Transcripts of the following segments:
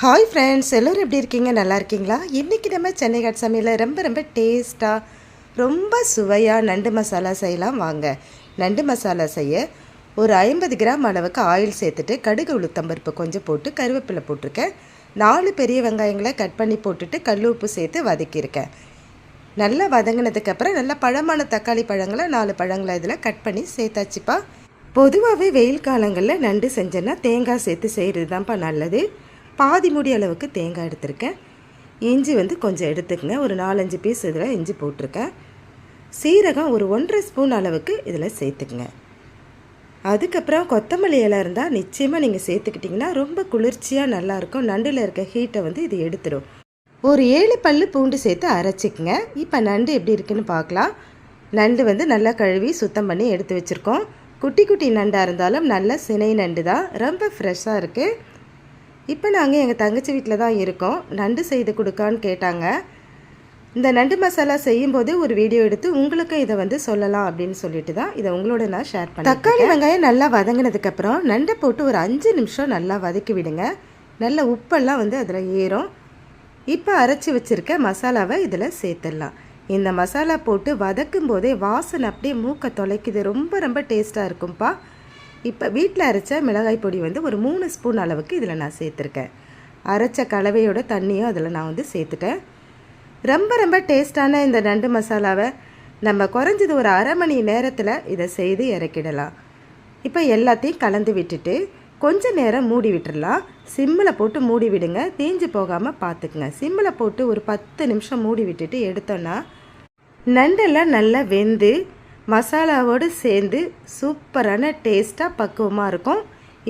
Hi friends எல்லோரும் எப்படி இருக்கீங்க? நல்லா இருக்கீங்களா? இன்றைக்கி நம்ம சென்னை காட் சமையலில் ரொம்ப ரொம்ப டேஸ்ட்டாக ரொம்ப சுவையாக நண்டு மசாலா செய்யலாம் வாங்க. நண்டு மசாலா செய்ய ஒரு ஐம்பது கிராம் அளவுக்கு ஆயில் சேர்த்துட்டு கடுகு உளுத்தம்பருப்பு கொஞ்சம் போட்டு கருவேப்பிலை போட்டிருக்கேன். நாலு பெரிய வெங்காயங்களை கட் பண்ணி போட்டுட்டு கல் உப்பு சேர்த்து வதக்கியிருக்கேன். நல்லா வதங்கினதுக்கப்புறம் நல்லா பழமான தக்காளி பழங்களை நாலு பழங்களை இதில் கட் பண்ணி சேர்த்தாச்சுப்பா. பொதுவாகவே வெயில் காலங்களில் நண்டு செஞ்சேன்னா தேங்காய் சேர்த்து செய்கிறது தான்ப்பா நல்லது. பாதி முடி அளவுக்கு தேங்காய் எடுத்திருக்கேன். இஞ்சி வந்து கொஞ்சம் எடுத்துக்கங்க. ஒரு நாலஞ்சு பீஸ் இதில் இஞ்சி போட்டிருக்கேன். சீரகம் ஒரு ஒன்றரை ஸ்பூன் அளவுக்கு இதில் சேர்த்துக்குங்க. அதுக்கப்புறம் கொத்தமல்லி இலை இருந்தால் நிச்சயமாக நீங்கள் சேர்த்துக்கிட்டிங்கன்னா ரொம்ப குளிர்ச்சியாக நல்லாயிருக்கும். நண்டில் இருக்க ஹீட்டை வந்து இது எடுத்துடும் ஒரு ஏழு பல் பூண்டு சேர்த்து அரைச்சிக்கங்க. இப்போ நண்டு எப்படி இருக்குன்னு பார்க்கலாம். நண்டு வந்து நல்லா கழுவி சுத்தம் பண்ணி எடுத்து வச்சுருக்கோம். குட்டி குட்டி நண்டாக இருந்தாலும் நல்ல சினை நண்டு தான். ரொம்ப ஃப்ரெஷ்ஷாக இருக்குது இப்போ நாங்கள் எங்கள் தங்கச்சி வீட்டில் தான் இருக்கோம். நண்டு செய்து கொடுக்கான்னு கேட்டாங்க. இந்த நண்டு மசாலா செய்யும்போது ஒரு வீடியோ எடுத்து உங்களுக்கும் இதை வந்து சொல்லலாம் அப்படின்னு சொல்லிட்டு தான் இதை உங்களோட நான் ஷேர் பண்ணேன் தக்காளி வெங்காயம் நல்லா வதங்கினதுக்கப்புறம் நண்டை போட்டு ஒரு அஞ்சு நிமிஷம் நல்லா வதக்கி விடுங்க. நல்ல உப்பெல்லாம் வந்து அதில் ஏறும். இப்போ அரைச்சி வச்சுருக்க மசாலாவை இதில் சேர்த்துடலாம். இந்த மசாலா போட்டு வதக்கும் போதே வாசனை அப்படியே மூக்கை தொலைக்குது. ரொம்ப ரொம்ப டேஸ்ட்டாக இருக்கும்ப்பா இப்போ வீட்டில் அரைச்ச மிளகாய் பொடி வந்து ஒரு மூணு ஸ்பூன் அளவுக்கு இதில் நான் சேர்த்துருக்கேன். அரைச்ச கலவையோட தண்ணியும் அதில் நான் வந்து சேர்த்துட்டேன். ரொம்ப ரொம்ப டேஸ்டான இந்த நண்டு மசாலாவை நம்ம குறைஞ்சது ஒரு அரை மணி நேரத்தில் இதை செய்து இறக்கிடலாம். இப்போ எல்லாத்தையும் கலந்து விட்டுட்டு கொஞ்ச நேரம் மூடி விட்டுடலாம் சிம்மில் போட்டு மூடி விடுங்க. தீஞ்சு போகாமல் பார்த்துக்குங்க. சிம்மில் போட்டு ஒரு பத்து நிமிஷம் மூடி விட்டுட்டு எடுத்தோன்னா நண்டெல்லாம் நல்லா வெந்து மசாலாவோடு சேர்ந்து சூப்பரான டேஸ்ட்டாக பக்குவமாக இருக்கும்.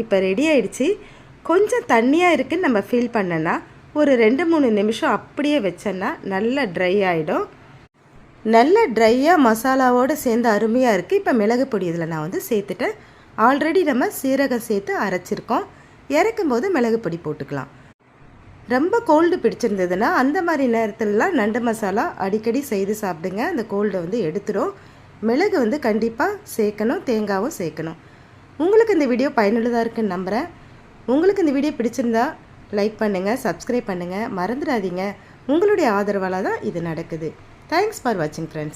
இப்போ ரெடி ஆயிடுச்சு. கொஞ்சம் தண்ணியாக இருக்குன்னு நம்ம ஃபீல் பண்ணனா ஒரு ரெண்டு மூணு நிமிஷம் அப்படியே வச்சோன்னா நல்லா ட்ரை ஆகிடும் நல்லா ட்ரையாக மசாலாவோடு சேர்ந்து அருமையாக இருக்குது இப்போ மிளகு பொடி இதில் நான் வந்து சேர்த்துட்டேன். ஆல்ரெடி நம்ம சீரகம் சேர்த்து அரைச்சிருக்கோம். இறக்கும் போது மிளகு பொடி போட்டுக்கலாம். ரொம்ப கோல்டு பிடிச்சிருந்ததுன்னா அந்த மாதிரி நேரத்துலலாம் நண்டு மசாலா அடிக்கடி செய்து சாப்பிடுங்க. அந்த கோல்டை வந்து எடுத்துரும். மிளகு வந்து கண்டிப்பாக சேர்க்கணும். தேங்காவும் சேர்க்கணும். உங்களுக்கு இந்த வீடியோ பயனுள்ளதாக இருக்குன்னு நம்புகிறேன் உங்களுக்கு இந்த வீடியோ பிடிச்சிருந்தா லைக் பண்ணுங்கள் சப்ஸ்கிரைப் பண்ணுங்கள் மறந்துடாதீங்க. உங்களுடைய ஆதரவால் தான் இது நடக்குது. தேங்க்ஸ் ஃபார் வாட்சிங் ஃப்ரெண்ட்ஸ்